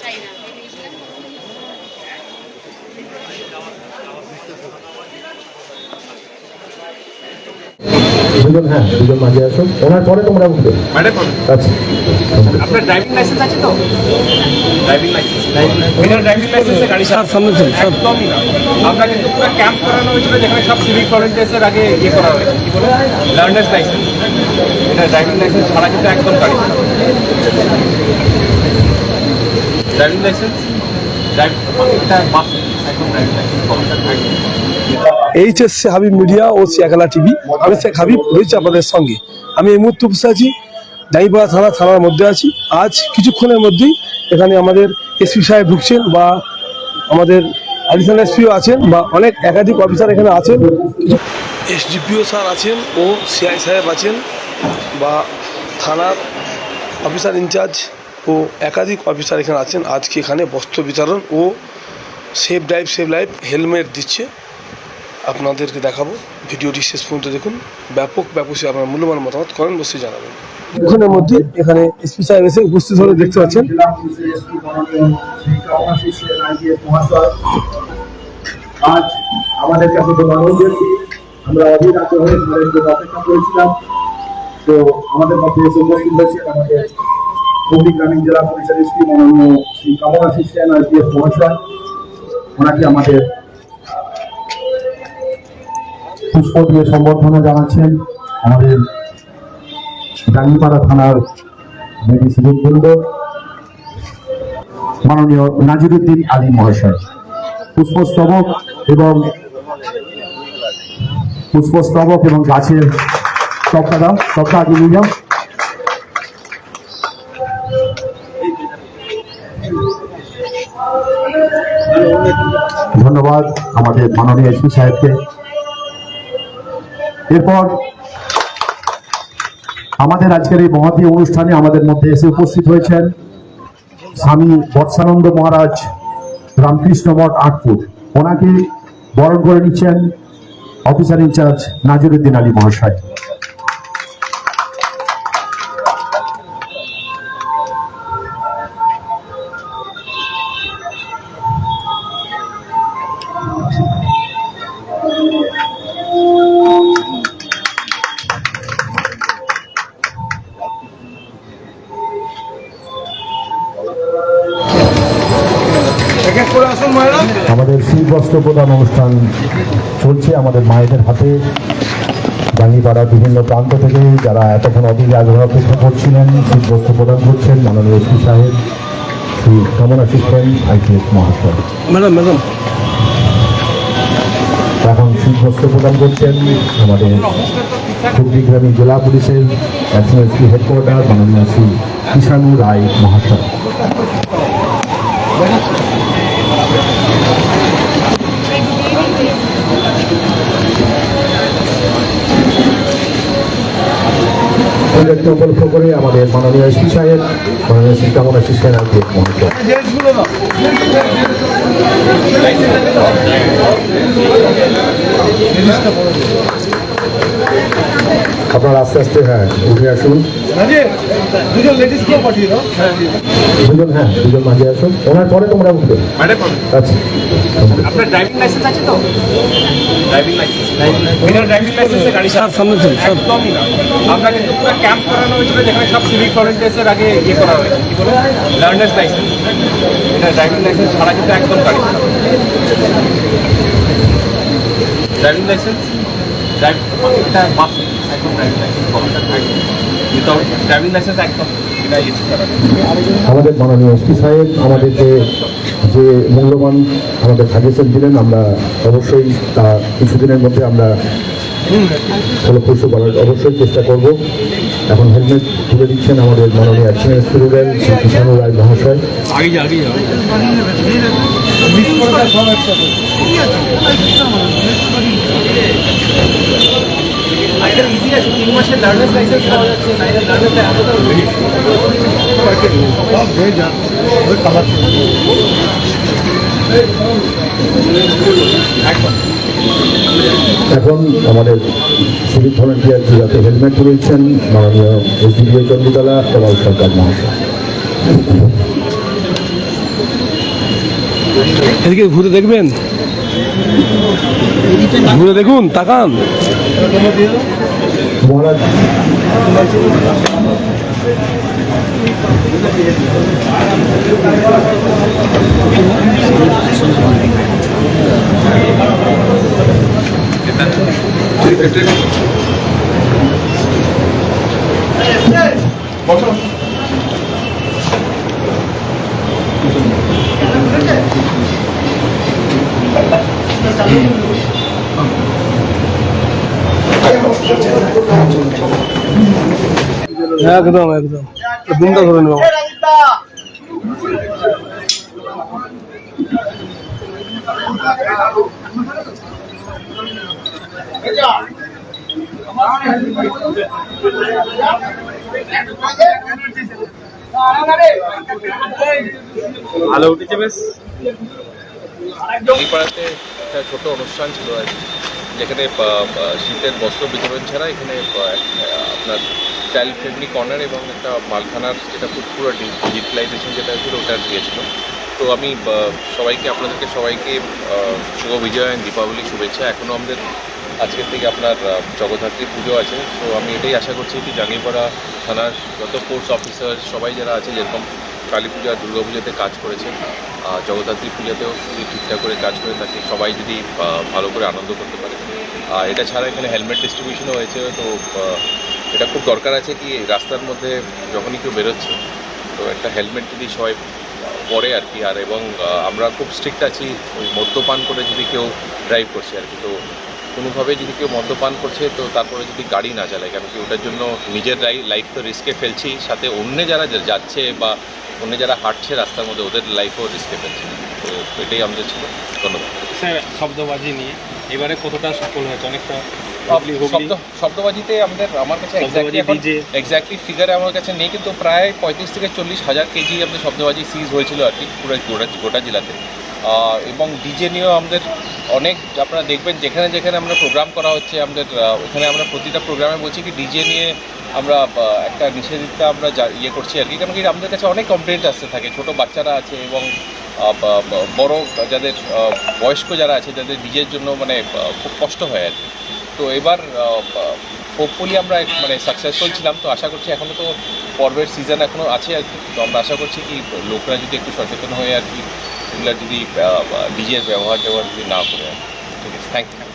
চাই না দুজন হ্যাঁ দুজন মাঝে আসুন। ওনার পরে তোমরা উঠবে। আচ্ছা। আপনার ড্রাইভিং লাইসেন্স আছে তো? ড্রাইভিং লাইসেন্স বিনা ড্রাইভিং লাইসেন্সে গাড়ি চালানো সামনে চল, সব। আমরা কিন্তু পুরো ক্যাম্প করানো হয়েছিল যেখানে সব সিভিক ভলেন্টিয়ার্সের আগে ইয়ে করা হয়েছে। কি বলে? লার্নার্স লাইসেন্স এটা ড্রাইভিং লাইসেন্স ছাড়া কিন্তু একদম গাড়ি ড্রাইভিং লাইসেন্স ড্রাইভিং এটা মাস্ট একদম driving licence HSC Habib media ও সিয়াকালা টিভি আমি শেখ হাবিব রয়েছে আপনাদের সঙ্গে। আমি এই মুহূর্তে বসে আছি। দাঁড়িপাড়া থানা থানার মধ্যে আছি। আজ কিছুক্ষণের মধ্যেই এখানে আমাদের এসপি সাহেব ঢুকছেন বা আমাদের অ্যাডিশনাল এসপিও আছেন বা অনেক একাধিক অফিসার এখানে আছেন। এসডিপিও স্যার আছেন ও সিআই সাহেব আছেন বা থানার অফিসার ইনচার্জ ও একাধিক অফিসার এখানে আছেন। আজকে এখানে বস্ত্র বিতরণ ও safe drive save life helmet দিচ্ছে। আপনাদেরকে দেখাবো। ভিডিওটি শেষ পর্যন্ত দেখুন। ব্যাপক ব্যাপক আপনার মূল্যবান মতামত করেন বসে জানাবেন। কিছুক্ষণের মধ্যে এখানে এসপি সাহেব এসে উপস্থিত হলে দেখতে পাচ্ছেন। গ্রামীণ জেলা ওনাকে আমাদের পুষ্প দিয়ে সম্বর্ধনা জানাচ্ছেন। আমাদের ডাঙ্গিপাড়া থানার মেডি বৃন্দ মাননীয় নাজিরুদ্দিন আলী মহাশয়, পুষ্পস্তবক এবং পুষ্পস্তবক এবং গাছের তক্তা দাও আগে নিয়ে যাও। ধন্যবাদ আমাদের মাননীয় এসপি সাহেবকে। এরপর আমাদের আজকের এই মহাতি অনুষ্ঠানে আমাদের মধ্যে এসে উপস্থিত হয়েছেন স্বামী বৎসানন্দ মহারাজ রামকৃষ্ণ মঠ আটপুর। ওনাকে বরণ করে নিচ্ছেন অফিসার ইনচার্জ নাজিরুদ্দিন আলী মহাশয়। শীতবস্ত্র প্রদান অনুষ্ঠান চলছে আমাদের মায়েদের হাতে। ডাঙ্গিপাড়া বিভিন্ন প্রান্ত থেকে যারা এতক্ষণ অধীর আগ্রহ অপেক্ষা করছিলেন শীতবস্ত্র প্রদান করছেন মাননীয় এসপি সাহেব শ্রী কামনা শিখছেন আইপিএস মহাশয়। Madam madam. এখন শীতবস্ত্র প্রদান করছেন আমাদের হুগলি গ্রামীণ জেলা পুলিশের এসপি হেডকোয়ার্টার মাননীয় শ্রী কিষাণু রায় মহাশয়। প্রজেক্ট উপলক্ষ করে আমাদের মাননীয় এসপি সাহেব মাননীয় শিখছেন আইপিএস মহাশয় আপনারা আস্তে আস্তে হ্যাঁ উঠে আসুন। দুজন লেডিসকেও পাঠিয়ে দাও দুজন হ্যাঁ দুজন মাঝে আসুন। ওনার পরে তোমরা উঠবে। আচ্ছা। আপনার ড্রাইভিং লাইসেন্স আছে তো? ড্রাইভিং লাইসেন্স ড্রাইভিং লাইসেন্সে গাড়ি সামনে একদমই না। আমরা কিন্তু পুরো ক্যাম্প করানো হয়েছিল যেখানে সব সিভিক ভলেন্টিয়ার্সের আগে ইয়ে করা হয়েছে কি বলে? লার্নার্স লাইসেন্স এটা ড্রাইভিং লাইসেন্স ছাড়া কিন্তু একদম গাড়ি ড্রাইভিং লাইসেন্স ড্রাইভ এটা মাস্ট একদম driving licence without driving licence একদম আমাদের মাননীয় এসপি সাহেব আমাদেরকে যে মূল্যবান আমাদের সাজেশন দিলেন আমরা অবশ্যই তা কিছুদিনের মধ্যে আমরা ফলপ্রসূ করার অবশ্যই চেষ্টা করব। এখন হেলমেট তুলে দিচ্ছেন আমাদের মাননীয় অ্যাকশনের স্টুডেন্ট শ্রী কিষাণু রায় মহাশয়। আগে ইজি আছে তিন মাসের লার্নার্স লাইসেন্স পাওয়া যাচ্ছে লার্নার্সটা এতটা এখন আমাদের সিভিক ভলেন্টিয়ার যাতে হেলমেট পরেছেন মাননীয় এসডিপিও চন্দ্রিকলা কমাল সরকার মহাশয়। এদিকে ঘুরে দেখবেন? ঘুরে দেখুন তাকান। মহারাজ একদম একদম। দুমটা ধরে নেব। ভালো উঠেছে বেশ। পাড়াতে একটা ছোট অনুষ্ঠান ছিল আর যেখানে শীতের বস্ত্র বিতরণ ছাড়া এখানে আপনার চাইল্ড ফ্রেন্ডলি কর্নার এবং একটা মালখানার যেটা খুব পুরো ডিজিটালাইজেশন যেটা ছিল ওটা দিয়েছিল। তো আমি সবাইকে, আপনাদেরকে সবাইকে শুভ বিজয় দীপাবলি শুভেচ্ছা। এখনও আমাদের আজকের থেকে আপনার জগদ্ধাত্রী পুজো আছে। তো আমি এটাই আশা করছি কি জাঙ্গিপাড়া থানার যত ফোর্স অফিসার সবাই যারা আছে, যেরকম কালী পূজা, দুর্গা পুজোতে কাজ করেছে জগদ্ধাত্রী পূজাতেও যদি ঠিকঠাক করে কাজ করে থাকে, সবাই যদি ভালো করে আনন্দ করতে পারে। এটা ছাড়া এখানে হেলমেট ডিস্ট্রিবিউশনও হয়েছে। তো এটা খুব দরকার আছে কি রাস্তার মধ্যে যখনই কেউ বেরোচ্ছে, তো একটা হেলমেট যদি সবাই পরে আর কি, আর এবং আমরা খুব স্ট্রিক্ট আছি, ওই মদ্যপান করে যদি কেউ ড্রাইভ করছে আর কি, তো কোনোভাবে যদি কেউ মদ্যপান করছে, তো তারপরে যদি গাড়ি না চালায় কারণ কি ওটার জন্য নিজের লাইফ তো রিস্কে ফেলছি, সাথে অন্য যারা যাচ্ছে বা অন্য যারা হাঁটছে রাস্তার মধ্যে, ওদের লাইফও রিস্কে ফেলছে। তো এটাই আমাদের ছিল। ধন্যবাদ। স্যার শব্দবাজি নিয়ে, এবারে কতটা সফল হয়েছে? অনেকটা শব্দ শব্দবাজিতে আমাদের আমার কাছে এক্স্যাক্টলি ফিগারে আমার কাছে নেই কিন্তু প্রায় পঁয়ত্রিশ থেকে চল্লিশ হাজার কেজি আমাদের শব্দবাজি সিজ হয়েছিল আর কি পুরো গোটা গোটা জেলাতে। এবং ডিজে নিয়েও আমাদের অনেক আপনারা দেখবেন যেখানে যেখানে আমরা প্রোগ্রাম করা হচ্ছে আমাদের ওখানে আমরা প্রতিটা প্রোগ্রামে বলছি কি ডিজে নিয়ে আমরা একটা নিষেধিতা আমরা ইয়ে করছি আর কি। কারণ কি আমাদের কাছে অনেক কমপ্লেন্ট আসতে থাকে ছোট বাচ্চারা আছে এবং বড় যাদের বয়স্ক যারা আছে যাদের ডিজের জন্য মানে খুব কষ্ট হয় আর কি। তো এবার হোপফুলি আমরা মানে সাকসেসফুল ছিলাম, তো আশা করছি এখনও তো পর্বের সিজন এখনও আছে আর কি তো আমরা আশা করছি কি, লোকরা যদি একটু সচেতন হয়ে আর কি এগুলো যদি ডিজের ব্যবহার ব্যবহার যদি না করে। ঠিক আছে থ্যাংক ইউ